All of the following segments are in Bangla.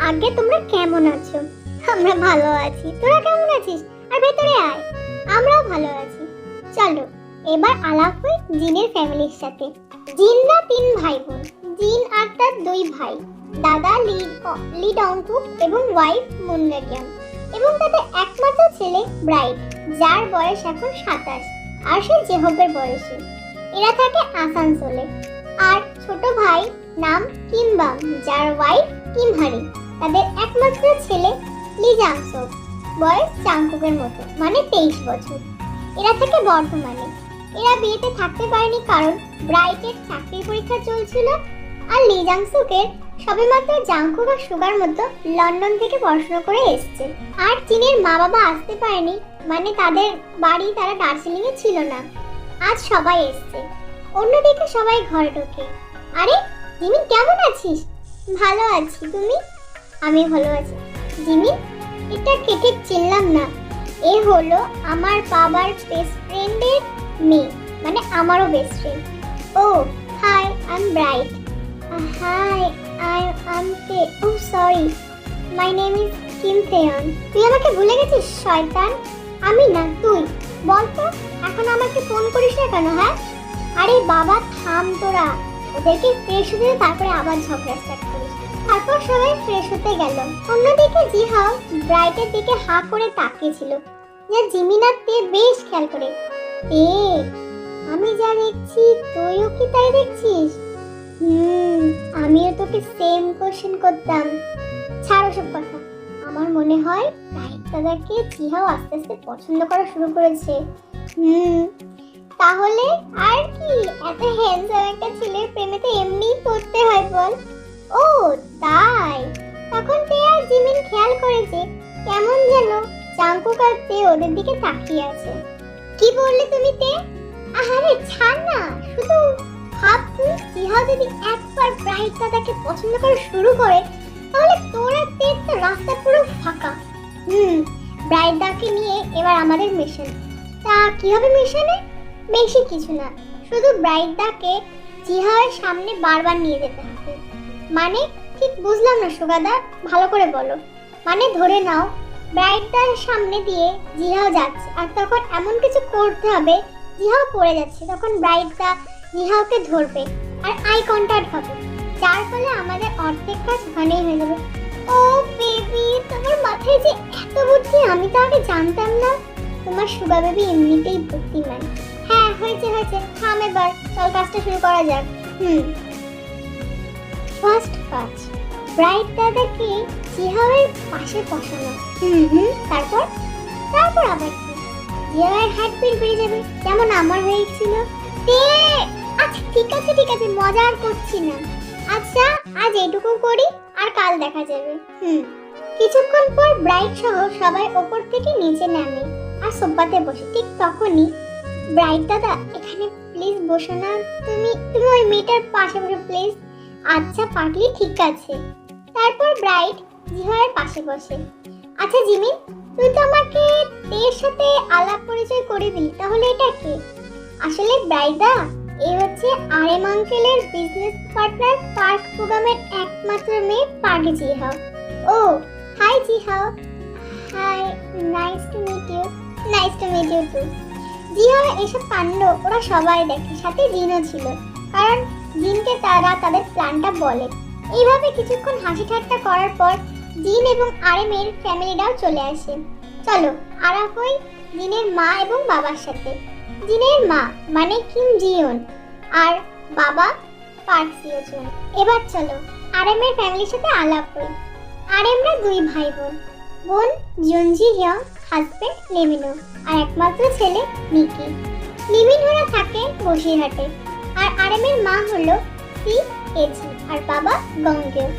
আগে তোমরা কেমন আছো? আমরা ভালো আছি। তোরা কেমন আছিস? আর ভেতরে আয়। আমরাও ভালো আছি। চলো, এবার আলাপ হই জিনের ফ্যামিলির সাথে। জিনরা তিন ভাই বোন জিন আর তার দুই ভাই। দাদা লিড লিড অঙ্কুক এবং ওয়াইফ মুন্নাকিয়াম এবং তাদের একমাত্র ছেলে ব্রাইট, যার বয়স এখন সাতাশ। আর সে জেহবের বয়সী। এরা থাকে আসানসোলে। আর ছোট ভাই নাম কিমবাম, যার ওয়াইফ কিমহারি। তাদের একমাত্র ছেলে লি জাংসক বয়স চাংকুকের মতো মানে তেইশ বছর। এরা থাকে বর্তমানে এরা বিয়েতে থাকতে পারেনি কারণ ব্রাইটের চাকরির পরীক্ষা চলছিল আর লি জাংসুকের সবেমাত্র জাংকুক আর সুগার মতো লন্ডন থেকে পড়াশোনা করে এসছে। আর চীনের মা বাবা আসতে পারেনি মানে তাদের বাড়ি তারা দার্জিলিংয়ে ছিল না। আজ সবাই এসছে। অন্যদিকে সবাই ঘরে ঢোকে। আরে, জিমি, কেমন আছিস? ভালো আছি। তুমি? আমি ভালো আছি। জিমি, এটা কেটে চিনলাম না। এ হলো আমার বাবার বেস্ট ফ্রেন্ডের মেয়ে মানে আমারও best friend O hi I bright hi I am তে ও sorry my name is Kim Taeyeon তুই আমাকে ভুলে গেছিস, শয়তান? আমি না, তুই। বল তো, এখন আমাকে ফোন করিস না কেন হ্যাঁ? আরে বাবা, থাম তোরা। ওদেরকে ফ্রেশ হতে তারপরে আবার ঝগড়া স্টার্ট করিস। তারপর সবাই ফ্রেশ হতে গেল। অন্যদিকে জিহাও ব্রাইটের দিকে হা করে তাকিয়েছিল। যে জিমিনার তে বেশ খেয়াল করে। এ, আমি যা দেখছি, তুইও কি তাই দেখছিস? হুম, আমিও তোকে সেম কোশ্চেন করতাম। ছাড়ো সব কথা। আমার মনে হয় রাইট দাদাকে জিহাও আস্তে আস্তে পছন্দ করা শুরু করেছে। হুম, তাহলে আর কি, এত হ্যান্ডসাম একটা ছেলের প্রেমেতে এমনিই পড়তে হয় বল। ও, তাই? তখন আর জিমিন খেয়াল করেছে কেমন যেন আর তে ওদের দিকে তাকিয়ে আছে। কি বললে তুমি তে? আহারে, ছাড় না। শুধু জিহা যদি একবার ব্রাইট দাদাকে পছন্দ করা শুরু করে, তাহলে তোরা তে তো রাস্তা পুরো ফাঁকা। হুম, ব্রাইট দাকে নিয়ে এবার আমাদের মিশন। তা কীভাবে মিশনে? বেশি কিছু না। শুধু ব্রাইট দাকে জিহার সামনে বারবার নিয়ে যেতে হবে মানে ঠিক বুঝলাম না সুগাদা ভালো করে বলো। মানে ধরে নাও ব্রাইটদার সামনে দিয়ে জিহাও যাচ্ছে, আর তখন এমন কিছু করতে হবে, জিহাও পড়ে যাচ্ছে, তখন ব্রাইটদা জিহাওকে ধরবে, আর আই কন্ট্যাক্ট হবে। যার ফলে আমাদের অর্ধেক কাজ হয়ে যাবে। ও বেবি, তোমার মাথায় যে এত বুদ্ধি, আমি তো আগে জানতাম না। তোমার সুগা বেবি এমনিতেই বুদ্ধিমান। হ্যাঁ হয়েছে হয়েছে, থাম এবার, চল কাজটা শুরু করা যাক। হুম। ফার্স্ট কাজ ব্রাইট দাদাকে জিহাওয়ের পাশে বসানো হুম তারপর? তারপর আবার কি? জিহাওয়ের হার্টবিট বেড়ে যাবে। যেমন আমার হয়েছিল। তে আচ্ছা ঠিক আছে ঠিক আছে মজা আর করছি না। আচ্ছা আজ এটুকু করি আর কাল দেখা যাবে। হুম। কিছুক্ষণ পর ব্রাইট সহ সবাই ওপর থেকে নিচে নামে আর সোফাতে বসে। ঠিক তখনই ব্রাইট দাদা এখানে প্লিজ বসো না। তুমি তুমি ওই মেয়েটার পাশে বসো প্লিজ আচ্ছা পাগলি, ঠিক আছে। তারপর ব্রাইট জিহার পাশে বসে। আচ্ছা জিমি, তুই তো আমাকে তের সাথে আলাপ পরিচয় করে দিলি, তাহলে এটা কে? আসলে ব্রাইদা, এ হচ্ছে আরেম আঙ্কেলের বিজনেস পার্টনার পার্ক প্রোগ্রামের একমাত্র মেয়ে Park Jihao. O hi Jihao. Hi nice to meet you nice to meet you too Jihao এসব কাণ্ড ওরা সবাই দেখে, সাথে জিনও ছিল। কারণ জিনকে তারা তাদের প্ল্যানটা বলে। এইভাবে কিছুক্ষণ হাসি ঠাট্টা করার পর জিন এবং আরেমের ফ্যামিলিরাও চলে আসে। চলো আরাফ হই জিনের মা এবং বাবার সাথে। জিনের মা মানে কিম জিয়ন, আর বাবা পার্ক সিওজন এবার চলো, আরেমের ফ্যামিলির সাথে আলাপ হই আরেমরা দুই ভাই বোন বোন জুনজি হিয়ং হাজবেন্ড লেমিনো, আর একমাত্র ছেলে মিকি লিমিনহরা থাকে বসিরহাটে। আর আরেমের মা হলো সি এজি আর বাবা গঙ্গেও।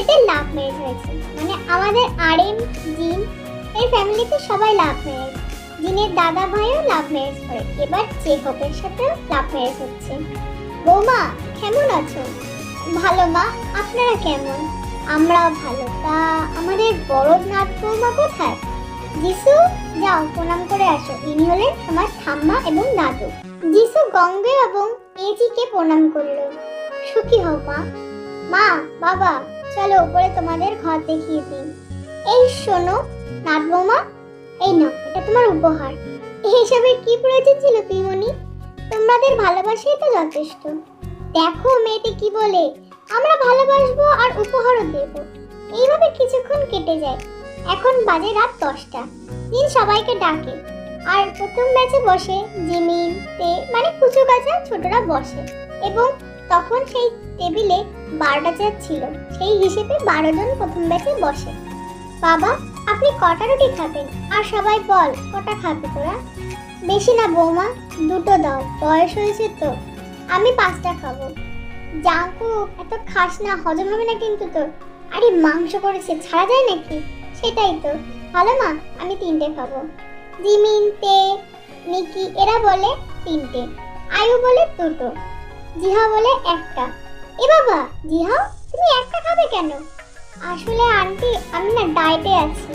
এদের লাভ ম্যারেজ হয়েছে। মানে আমাদের আরেম, জিন, এই ফ্যামিলিতে সবাই লাভ ম্যারেজ জিনের দাদা ভাইও লাভ ম্যারেজ করে। এবার চেহবের সাথেও লাভ ম্যারেজ হচ্ছে। বৌমা, কেমন আছো? ভালো মা, আপনারা কেমন? আমরাও ভালো। তা আমাদের বড় নাথ বৌমা কোথায়? যিশু, যাও, প্রণাম করে আসো। ইনি হলেন আমার ঠাম্মা এবং দাদু। যিশু গঙ্গে এবং এজিকে প্রণাম করল। সুখী হও, মা। মা, বাবা, চলো উপরে তোমাদের ঘর দেখিয়ে দিই। এই শোনো, নাট বৌমা, এই নাও, এটা তোমার উপহার। এইসবের কি প্রয়োজন ছিল পিমনি? তোমাদের ভালোবাসাই তো যথেষ্ট। দেখো মেয়েটি কি বলে, আমরা ভালোবাসবো আর উপহারও দেব। এইভাবে কিছুক্ষণ কেটে যায়। এখন বাজে রাত দশটা। দিন সবাইকে ডাকে। আর প্রথম ব্যাচে বসে জিমিন তে মানে কুচু গাছা ছোটরা বসে। এবং তখন সেই টেবিলে বারোটা চেয়ার ছিল। সেই হিসেবে বারো জন প্রথম ব্যাচে বসে। বাবা, আপনি কটা রুটি খাবেন? আর সবাই বল, কটা খাবে তোরা? বেশি না বৌমা, দুটো দাও, বয়স হয়েছে তো। আমি পাঁচটা খাব। জাঙ্কু, এত খাস না, হজম হবে না কিন্তু তোর। আরে মাংস করেছে, ছাড়া যায় নাকি? সেটাই তো। ভালো মা, আমি তিনটে খাব। জিমিন, তে, নিকি, এরা বলে তিনটে। আয়ু বলে দুটো। জিহা বলে একটা। এ বাবা, জিহা, তুমি একটা খাবে কেন? আসলে আন্টি, আমি না ডায়েটে আছি।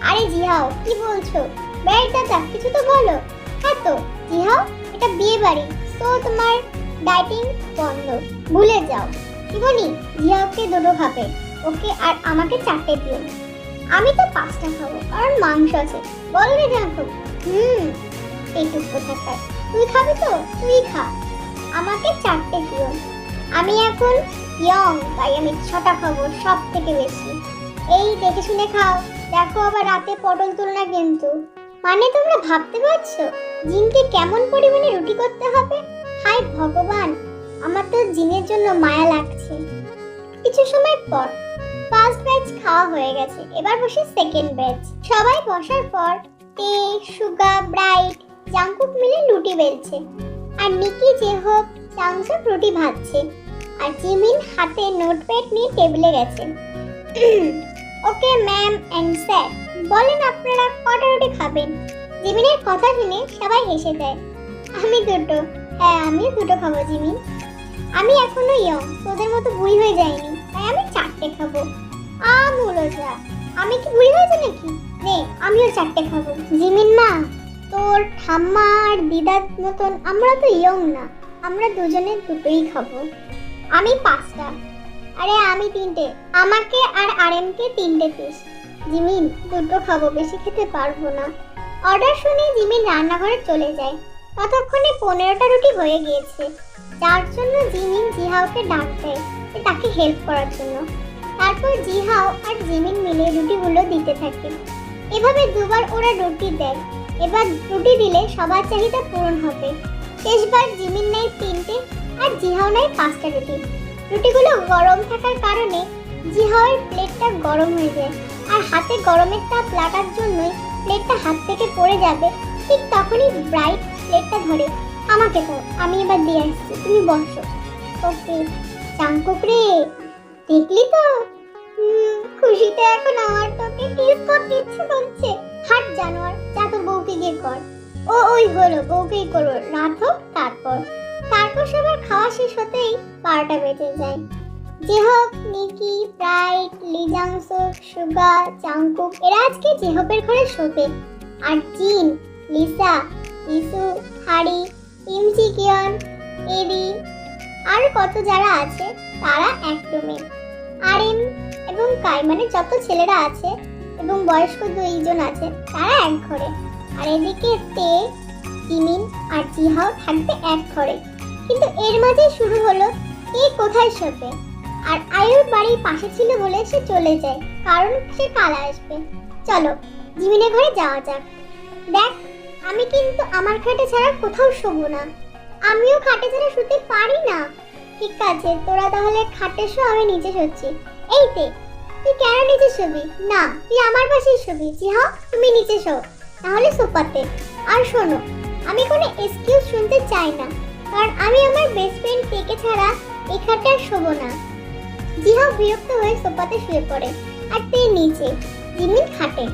আরে জিহাও, কি বলছো? বেড় দাদা, কিছু তো বলো। হ্যাঁ তো, জিহাও, এটা বিয়ে বাড়ি, তো তোমার ডায়েটিং বন্ধ। ভুলে যাও। কি বলি? জিহাওকে দুটো খাবে। ওকে আর আমাকে চারটে দিও। আমি তো পাঁচটা খাব কারণ মাংস আছে। বল রে জানতো হুম এইটুকু কোথাকার তুই খাবি তো? তুই খা। আমাকে চারটে দিও। আমি এখন ইয়ং তাই আমি ছটা খাব সব থেকে বেশি। এই, দেখে শুনে খাও। দেখো আবার রাতে পটল তুল না কিন্তু। মানে তোমরা ভাবতে পারছ? জিনকে কেমন পরিমাণে রুটি করতে হবে? হাই ভগবান! আমার তো জিনের জন্য মায়া লাগছে। কিছু সময় পর ফার্স্ট ব্যাচ খাওয়া হয়ে গেছে। এবার বসে সেকেন্ড ব্যাচ সবাই বসার পর তে, সুগা, ব্রাইট, জাংকুক মিলে রুটি বেলছে। আর নিকি যে হোক চাংসুক রুটি ভাজছে। আর জিমিন হাতে নোটপ্যাড নিয়ে টেবিলে গেছে। ওকে, ম্যাম এন্ড স্যার, বলেন আপনারা কটা রুটি খাবেন? জিমিনের কথা শুনে সবাই হেসে দেয়। আমি দুটো। হ্যাঁ আমিও দুটো খাব, জিমিন। আমি এখনও ইয়ং তোদের মতো বুড়ি হয়ে যাইনি তাই আমি চারটে খাব। আ যা আমি কি বুড়ি হয়েছে নাকি? নে, আমিও চারটে খাব। জিমিন মা, তোর ঠাম্মা আর দিদার মতন আমরা তো ইয়ং না। আমরা দুজনে দুটোই খাব। আমি পাঁচটা। আরে, আমি তিনটে। আমাকে আর আরএমকে তিনটে পিস জিমিন, দুটো খাব, বেশি খেতে পারব না। অর্ডার শুনে জিমিন রান্নাঘরে চলে যায়। ততক্ষণে পনেরোটা রুটি হয়ে গিয়েছে। যার জন্য জিমিন জিহাওকে ডাক দেয় তাকে হেল্প করার জন্য। তারপর জিহাও আর জিমিন মিলে রুটিগুলো দিতে থাকে। এভাবে দুবার ওরা রুটি দেয়। এবার রুটি দিলে সবার চাহিদা পূরণ হবে। শেষবার জিমিন নেয় তিনটে আর জিহাও নেয় পাঁচটা রুটি। রুটিগুলো গরম থাকার কারণে জিহাওয়ের প্লেটটা গরম হয়ে যায় আর হাতে গরমের তাপ লাগার জন্যই প্লেটটা হাত থেকে পড়ে যাবে। ঠিক তখনই ব্রাইট প্লেটটা ধরে, আমাকে দাও, আমি এবার দিয়ে আসছি, তুমি বসো। ওকে চাঙ্কুক রে দেখলি তো? খুশিতে এখন আমার তোকে কিস করতে ইচ্ছে করছে। হাট জানোয়ার, যা তোর বউকে গিয়ে কর। ও ওই হলো, বউকেই করো রাত হোক তারপর। তারপর সবার খাওয়া শেষ হতেই বারোটা বেজে যায়। জেহক নিকি, ব্রাইট লিজাংসুক সুগা, চাংকুক, এরা আজকে জেহপের ঘরে শোবে। আর জিন, লিসা, ইসু, হারি, ইমজি, কিয়ন, এরি, আর কত যারা আছে, তারা এক রুমে। আরএম এবং কাই মানে যত ছেলেরা আছে এবং বয়স্ক দুইজন আছে, তারা এক ঘরে। আর এদিকে তে জিমিন আর জিহাও থাকবে এক ঘরে। কিন্তু এর মাঝে শুরু হলো, কে কোথায় শোবে? আর আয়ুর বাড়ির পাশে ছিল বলে সে চলে যায়, কারণ সে কাল আসবে। চলো, জিমিনের ঘরে যাওয়া যাক। দেখ, আমি কিন্তু আমার খাটে ছাড়া কোথাও শোবো না। আমিও খাটে ছাড়া শুতে পারি না। ঠিক আছে, তোরা তাহলে খাটে শো, আমি নিচে শুচ্ছি। এই তে, তুই কেন নিচে শুবি? না, তুই আমার পাশেই শুবি। হ্যাঁ তুমি নিচে শো। তাহলে সোফাতে আর শোনো, আমি কোনো এক্সকিউজ শুনতে চাই না, কারণ আমি আমার বেস্ট ফ্রেন্ড টেকে ছাড়া আর শোবো না। জিহাও বিরক্ত হয়ে সোফাতে শুয়ে পড়ে, আর তে নিচে, জিমিন খাটে।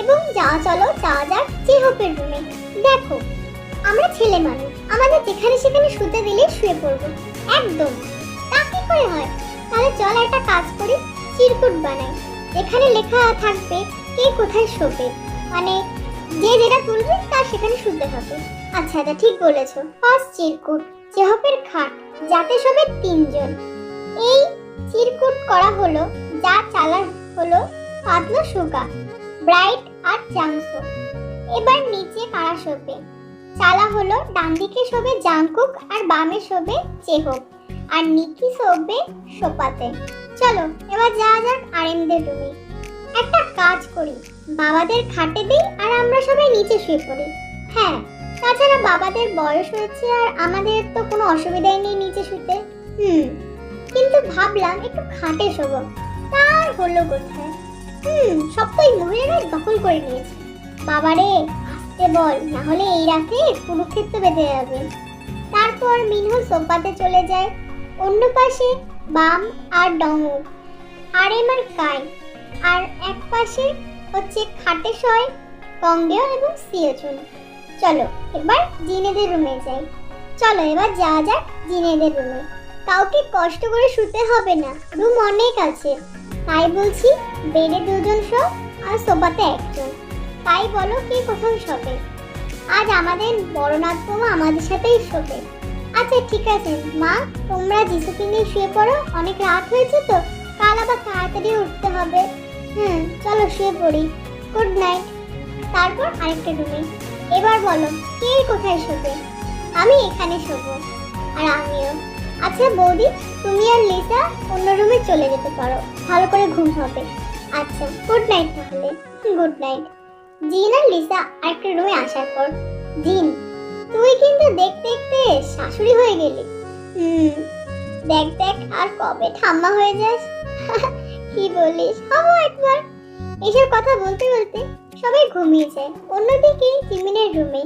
এবং যাওয়া চলো, যাওয়া যাক জেহপের রুমে দেখো, আমরা ছেলে মানুষ, আমাদের যেখানে সেখানে শুতে দিলে শুয়ে পড়ব। একদম। তা কি করে হয়? তাহলে চল একটা কাজ করি, চিরকুট বানাই। এখানে লেখা থাকবে কে কোথায় শোবে। মানে যে যেটা তুলবে, তার সেখানে শুতে হবে। আচ্ছা আচ্ছা ঠিক বলেছ। ফার্স্ট চিরকুট জেহপের খাট, যাতে শোবে তিনজন। এই চিরকুট করা হলো, যা চালা হলো পাতলা সুগা, ব্রাইট আর জাংসু। এবার নিচে কারা শোবে। চালা হলো ডান দিকে শোবে জাংকুক আর বামে শোবে চেহক আর নিকি শোবে সোপাতে। চলো, এবার যাওয়া যাক আরেমদের রুমে একটা কাজ করি, বাবাদের খাটে দিই আর আমরা সবাই নিচে শুয়ে পড়ি। হ্যাঁ তাছাড়া বাবাদের বয়স হয়েছে আর আমাদের তো কোনো অসুবিধাই নেই নিচে শুতে। হুম, কিন্তু ভাবলাম একটু খাটে শোবো। তার হলো কোথায়? হুম, সব তো এই মহিলারা দখল করে নিয়েছে। বাবারে আসতে বল, না হলে এই রাতে কুরুক্ষেত্র বেঁধে যাবে। তারপর মিনহু সোফাতে চলে যায়। অন্য পাশে বাম আর ডমক আর এমার কাই। আর এক পাশে হচ্ছে খাটে শয় কঙ্গেও এবং সিওচুন চলো, এবার জিনেদের রুমে যাই। চলো, এবার যাওয়া যাক জিনেদের রুমে কাউকে কষ্ট করে শুতে হবে না রুম অনেক আছে। তাই বলছি, বেডে দুজন শো আর সোফাতে একজন। তাই বলো কে কোথাও শোবে। আজ আমাদের বড়নাথ বোমা আমাদের সাথেই শোবে। আচ্ছা ঠিক আছে। মা, তোমরা যিশুকে নিয়ে শুয়ে পড়ো, অনেক রাত হয়েছে তো, কাল আবার তাড়াতাড়ি উঠতে হবে। হুম, চলো শুয়ে পড়ি। গুড নাইট তারপর আরেকটা রুমে এবার বলো, কে কোথায় শোবে? আমি এখানে শোবো, আর আমিও। আচ্ছা বৌদি, তুমি আর লিসা অন্য রুমে চলে যেতে পারো। ভালো করে ঘুম হবে। আচ্ছা গুড নাইট তাহলে। গুড নাইট জিন আর লিসা আরেকটা রুমে আসার পর। জিন তুই কিন্তু দেখতে দেখতে শাশুড়ি হয়ে গেলি। হুম। দেখ দেখ আর কবে ঠাম্মা হয়ে যাস? কি বলিস? হব একবার। এসব কথা বলতে বলতে সবাই ঘুমিয়ে যায়। অন্যদিকে জিমিনের রুমে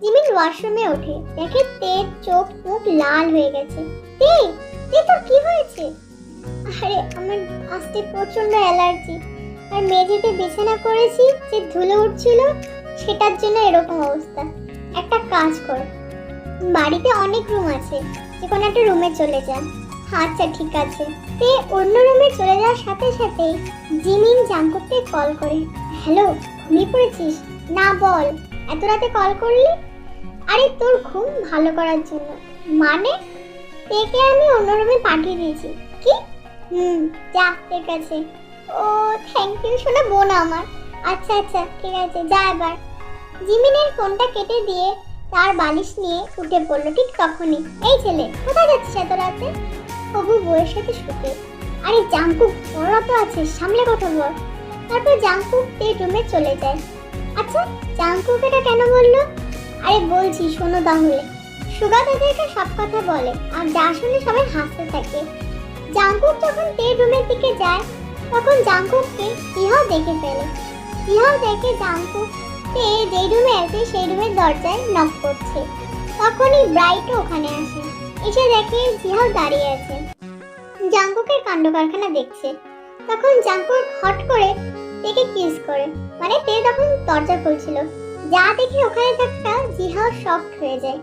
জিমিন ওয়াশরুমে ওঠে। দেখে তের চোখ মুখ লাল হয়ে গেছে। তে তে তোর কি হয়েছে? আরে আমার আসতে প্রচণ্ড অ্যালার্জি। আর মেঝেতে বিছানা করেছি যে ধুলো উঠছিল সেটার জন্য এরকম অবস্থা। একটা কাজ কর। বাড়িতে অনেক রুম আছে যে কোনো একটা রুমে চলে যা। আচ্ছা ঠিক আছে। তে অন্য রুমে চলে যাওয়ার সাথে সাথে জিমিন জাঙ্কুককে কল করে। হ্যালো ঘুমিয়ে পড়েছিস? না, বল, এত রাতে কল করলি? আরে, তোর ঘুম ভালো করার জন্য। মানে? তেকে আমি অন্য রুমে পাঠিয়ে দিয়েছি। কি? হুম, যা, ঠিক আছে। ও থ্যাংক ইউ শোনা বোন আমার। আচ্ছা আচ্ছা ঠিক আছে, যা এবার। জিমিনের ফোনটা কেটে দিয়ে তার বালিশ নিয়ে উঠে পড়ল ঠিক তখনই। এই ছেলে, কোথায় যাচ্ছিস এত রাতে? হবু, বউয়ের সাথে শুতে। আরে জাঙ্কুক ওরা তো আছে, সামলে কথা বল। তারপর জাঙ্কুক তে রুমে চলে যায়। আচ্ছা জাঙ্কুক এটা কেন বলল? আরে, বলছি, শোনো তাহলে। সুগা তাদেরকে সব কথা বলে, আর যা শুনে সবাই হাসতে থাকে। জাঙ্কুক যখন তে রুমের দিকে যায়, তখন জাঙ্কুককে ইহাও দেখে ফেলে। ইহাও দেখে জাঙ্কুক তে যে রুমে আছে, সেই রুমের দরজায় নক করছে। তখনই ব্রাইটও ওখানে আসে। এসে দেখে জিহাও দাঁড়িয়ে আছে। জাঙ্কুকের কাণ্ড কারখানা দেখছে। তখন জাঙ্কুক হট করে তেকে কিস করে। মানে তে তখন দরজা খুলছিল। যা দেখে ওখানে থাকা জিহাও শক হয়ে যায়।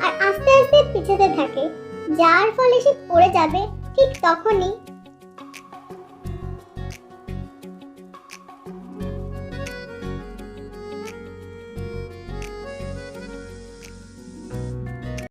আর আস্তে আস্তে পিছাতে থাকে। যার ফলে সে পড়ে যাবে ঠিক তখনই